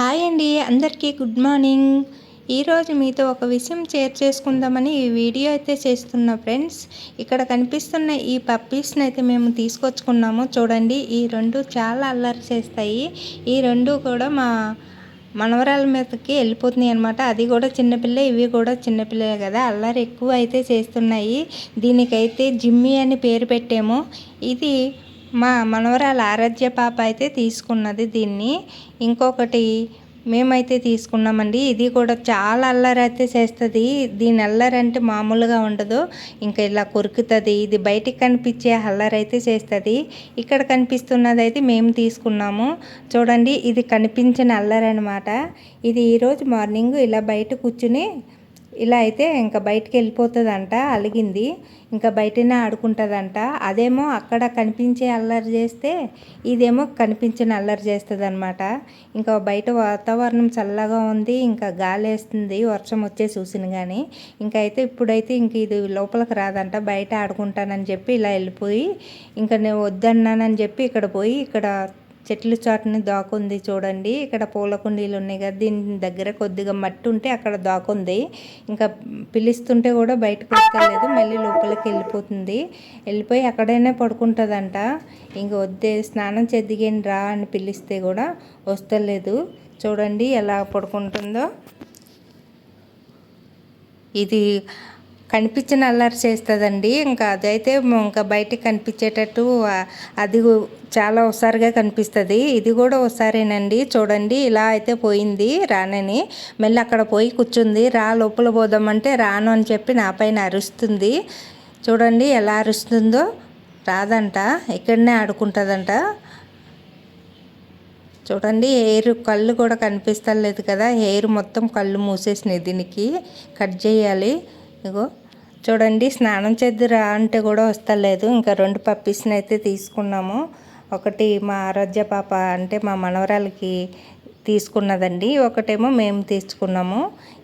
Hi అండి అందరికీ good morning. ఈరోజు మీతో ఒక విషయం షేర్ చేసుకుందామని ఈ వీడియో అయితే చేస్తున్నా ఫ్రెండ్స్. ఇక్కడ కనిపిస్తున్న ఈ పప్పీస్ని అయితే మేము తీసుకొచ్చుకున్నాము. చూడండి ఈ రెండు చాలా అల్లరి చేస్తాయి. ఈ రెండు కూడా మా మనవరాల మీదకి వెళ్ళిపోతున్నాయి అనమాట అది కూడా చిన్నపిల్ల ఇవి కూడా చిన్నపిల్లలే కదా. అల్లరి ఎక్కువ అయితే చేస్తున్నాయి. దీనికైతే జిమ్మి అని పేరు పెట్టాము. ఇది మా మనవరాల ఆరాధ్య పాప అయితే తీసుకున్నది దీన్ని. ఇంకొకటి మేమైతే తీసుకున్నామండి. ఇది కూడా చాలా అల్లరి అయితే చేస్తుంది. దీని అల్లరి అంటే మామూలుగా ఉండదు. ఇంకా ఇలా కొరుకుతుంది. ఇది బయటికి కనిపించే అల్లరి అయితే చేస్తుంది. ఇక్కడ కనిపిస్తున్నది అయితే మేము తీసుకున్నాము. చూడండి ఇది కనిపించిన అల్లరి అనమాట ఇది ఈరోజు మార్నింగ్ ఇలా బయట కూర్చుని ఇలా అయితే ఇంకా బయటికి వెళ్ళిపోతుందంట అలిగింది. ఇంకా బయటనే ఆడుకుంటుందంట. అదేమో అక్కడ కనిపించే అల్లరి చేస్తే ఇదేమో కనిపించిన అల్లరి చేస్తుంది అనమాట ఇంకా బయట వాతావరణం చల్లగా ఉంది ఇంకా గాలి వేస్తుంది వర్షం వచ్చే చూసింది కానీ ఇంకా అయితే ఇప్పుడైతే ఇంక ఇది లోపలికి రాదంట బయట ఆడుకుంటానని చెప్పి ఇలా వెళ్ళిపోయి ఇంకా నేను వద్దన్నానని చెప్పి ఇక్కడ పోయి ఇక్కడ చెట్లు చాటుని దాకుంది చూడండి. ఇక్కడ పూల కుండీలు ఉన్నాయి కదా దీని దగ్గర కొద్దిగా మట్టి ఉంటే అక్కడ దాకుంది. ఇంకా పిలుస్తుంటే కూడా బయటకు వస్తలేదు మళ్ళీ లోపలికి వెళ్ళిపోతుంది. వెళ్ళిపోయి అక్కడైనా పడుకుంటుందంట. ఇంక వద్దే స్నానం చెద్దిగేని రా అని పిలిస్తే కూడా వస్తలేదు. చూడండి ఎలా పడుకుంటుందో. ఇది కనిపించిన అల్లరి చేస్తుందండి. ఇంకా అదైతే ఇంకా బయటికి కనిపించేటట్టు అది చాలా ఒకసారిగా కనిపిస్తుంది. ఇది కూడా ఒకసారేనండి చూడండి ఇలా అయితే పోయింది రానని మళ్ళీ అక్కడ పోయి కూర్చుంది. రా లోపల పోదామంటే రాను అని చెప్పి నా పైన అరుస్తుంది. చూడండి ఎలా అరుస్తుందో. రాదంట. ఇక్కడనే ఆడుకుంటుందంట. చూడండి హెయిర్ కళ్ళు కూడా కనిపిస్తలేదు కదా. హెయిర్ మొత్తం కళ్ళు మూసేసినాయి దీనికి. కట్ చేయాలి. ఇగో చూడండి స్నానం చేద్దురా అంటే కూడా వస్తలేదు. ఇంకా రెండు పప్పీస్ని అయితే తీసుకున్నాము. ఒకటి మా ఆరోగ్య పాప అంటే మా మనవరాలకి తీసుకున్నదండి. ఒకటేమో మేము తీసుకున్నాము.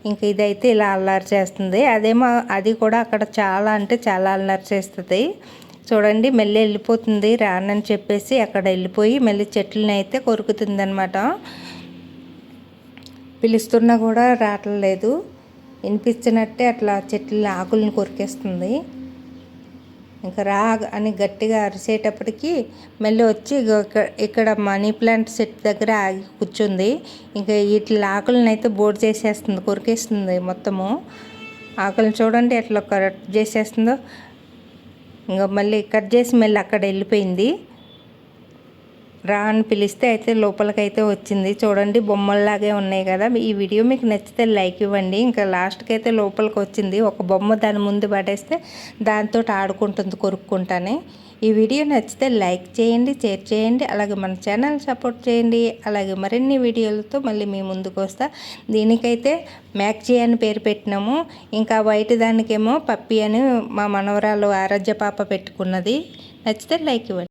ఇంక ఇదైతే ఇలా అల్లరి చేస్తుంది. అదేమో అది కూడా అక్కడ చాలా అంటే చాలా అల్లరి చేస్తుంది. చూడండి మళ్ళీ వెళ్ళిపోతుంది రానని చెప్పేసి అక్కడ వెళ్ళిపోయి మళ్ళీ చెట్లని అయితే కొరుకుతుంది అనమాట పిలుస్తున్నా కూడా రావట్లేదు. వినిపించినట్టే అట్లా చెట్ల ఆకులను కొరికేస్తుంది. ఇంకా రా అని గట్టిగా అరిసేటప్పటికి మళ్ళీ వచ్చి ఇక్కడ మనీ ప్లాంట్ సెట్ దగ్గర ఆగి కూర్చుంది. ఇంకా వీటి ఆకులను అయితే బోర్డు చేసేస్తుంది కొరికేస్తుంది మొత్తము. ఆకులను చూడండి ఎట్లా కట్ చేసేస్తుందో. ఇంకా మళ్ళీ కట్ చేసి మళ్ళీ అక్కడ వెళ్ళిపోయింది. రా అని పిలిస్తే అయితే లోపలికైతే వచ్చింది. చూడండి బొమ్మల్లాగే ఉన్నాయి కదా. ఈ వీడియో మీకు నచ్చితే లైక్ ఇవ్వండి. ఇంకా లాస్ట్కి అయితే లోపలికి వచ్చింది ఒక బొమ్మ దాని ముందు పడేస్తే దాంతో ఆడుకుంటుంది కొరుక్కుంటానే. ఈ వీడియో నచ్చితే లైక్ చేయండి షేర్ చేయండి. అలాగే మన ఛానల్ సపోర్ట్ చేయండి. అలాగే మరిన్ని వీడియోలతో మళ్ళీ మీ ముందుకు వస్తా. దీనికైతే మ్యాక్జీ అని పేరు పెట్టినాము. ఇంకా వైట్ దానికేమో పప్పి అని మా మనవరాలు ఆరాధ్య పాప పెట్టుకున్నది. నచ్చితే లైక్ ఇవ్వండి.